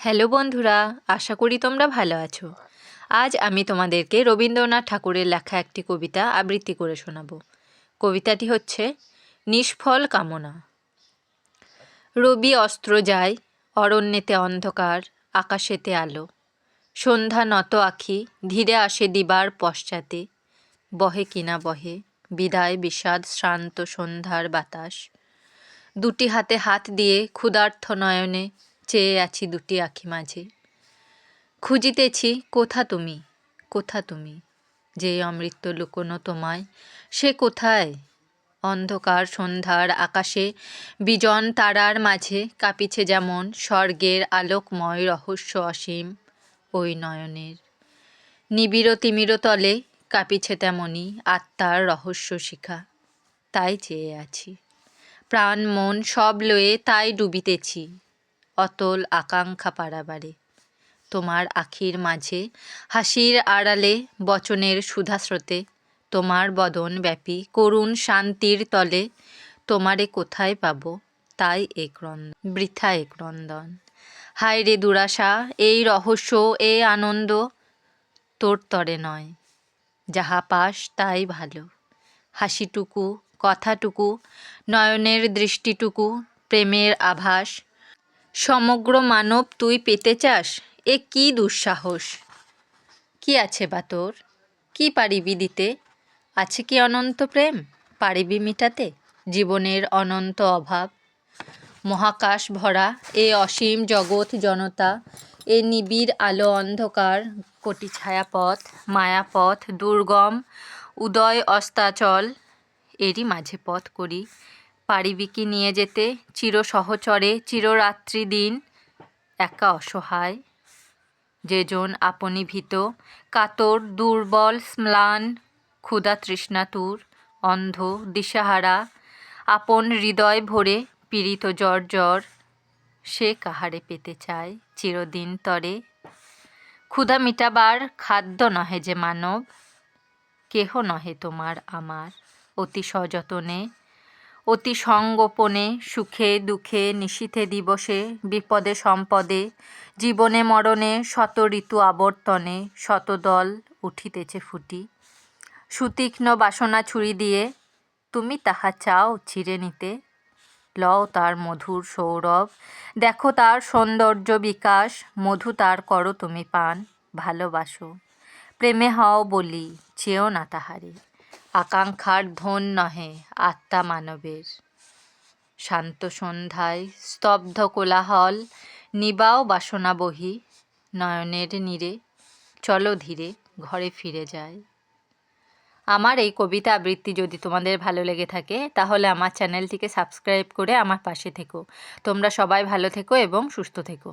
Hello বন্ধুরা, আশা করি তোমরা ভালো আছো। আজ আমি তোমাদেরকে রবীন্দ্রনাথ ঠাকুরের লেখা একটি কবিতা আবৃত্তি করে শোনাব। কবিতাটি হচ্ছে, নিষ্ফল কামনা। রবি অস্ত্র যায়, অরণ্যেতে অন্ধকার, আকাশেতে আলো। সন্ধ্যা নত আখি, ধীরে আসে দিবার পশ্চাতে। বহে কিনা বহে, বিদায় বিষাদ শ্রান্ত সন্ধ্যার বাতাস। দুটি হাতে হাত দিয়ে ক্ষুধার্থ নয়নে চেয়ে আছি দুটি আখি মাঝে। খুঁজিতেছি, কোথা তুমি? কোথা তুমি? যে অমৃত লুকোনো তোমায়। সে কোথায়? অন্ধকার সন্ধ্যার আকাশে, বিজন তারার মাঝে কাঁপিছে যেমন স্বর্গের আলোকময় রহস্য অসীম ওই নয়নের। নিবিড় তিমির তলে কাঁপিছে তেমনি আত্মার রহস্য শিখা। তাই চেয়ে আছি। প্রাণ, মন সব লয়ে তাই ডুবিতেছি। অতল আকাঙ্ক্ষা পারাবারে। তোমার আখির মাঝে হাসির আড়ালে বচনের সুধাস্রোতে, তোমার বদন ব্যাপী করুণ শান্তির তলে, তোমারে কোথায় পাব তাই রন্দন বৃথা এক রন্দন হায় রে দুরাশা, এই রহস্য, এ আনন্দ তোর তরে নয়, যাহা পাস তাই ভালো। হাসিটুকু, কথাটুকু, নয়নের দৃষ্টিটুকু, প্রেমের আভাস সমগ্র মানব তুই পেতে চাস, এ কি দুঃসাহস? কি আছে বা তোর? কি পারিবি দিতে? আছে কি অনন্ত প্রেম? পারিবি মিটাতে? জীবনের অনন্ত অভাব? মহাকাশ ভরা, এ অসীম জগৎ জনতা, এ নিবিড় আলো অন্ধকার, কোটি ছায়াপথ, মায়াপথ, দুর্গম, উদয় অস্তাচল, এরই মাঝে পথ করি। পারিবি কি নিয়ে যেতে চির সহচরে চিররাত্রি দিন। একা অসহায়, যেজন আপনি ভীত কাতর, দুর্বল, স্ম্লান, ক্ষুধা তৃষ্ণাতুর, অন্ধ, দিশাহারা, আপন হৃদয় ভরে পীড়িত জ্বর জ্বর, সে কাহারে পেতে চায় চিরদিন তরে। ক্ষুধা মিটাবার খাদ্য নহে যে মানব, কেহ নহে তোমার আমার অতি সযতনে। অতি সঙ্গোপনে সুখে, দুঃখে, নিশীথে দিবসে, বিপদে, সম্পদে, জীবনে, মরণে, শত ঋতু আবর্তনে শতদল উঠিতেছে ফুটি। সুতীক্ষ্ণ বাসনা ছুরি দিয়ে, তুমি তাহা চাও ছিঁড়ে নিতে? লও তার মধুর সৌরভ। দেখো তার সৌন্দর্য বিকাশ, মধু তার করো তুমি পান, ভালোবাসো। প্রেমে হও বলি চেয়েও না তাহারে। আকাঙ্ক্ষার ধন নহে আত্মা মানবের। শান্ত সন্ধ্যায় স্তব্ধ কোলাহল, নিবাও বাসনা বহি, নয়নের নীরে চলো ধীরে ঘরে ফিরে যায় আমার এই কবিতা আবৃত্তি যদি তোমাদের ভালো লেগে থাকে, তাহলে আমার চ্যানেলটিকে সাবস্ক্রাইব করে আমার পাশে থেকো। তোমরা সবাই ভালো থেকো এবং সুস্থ থেকো।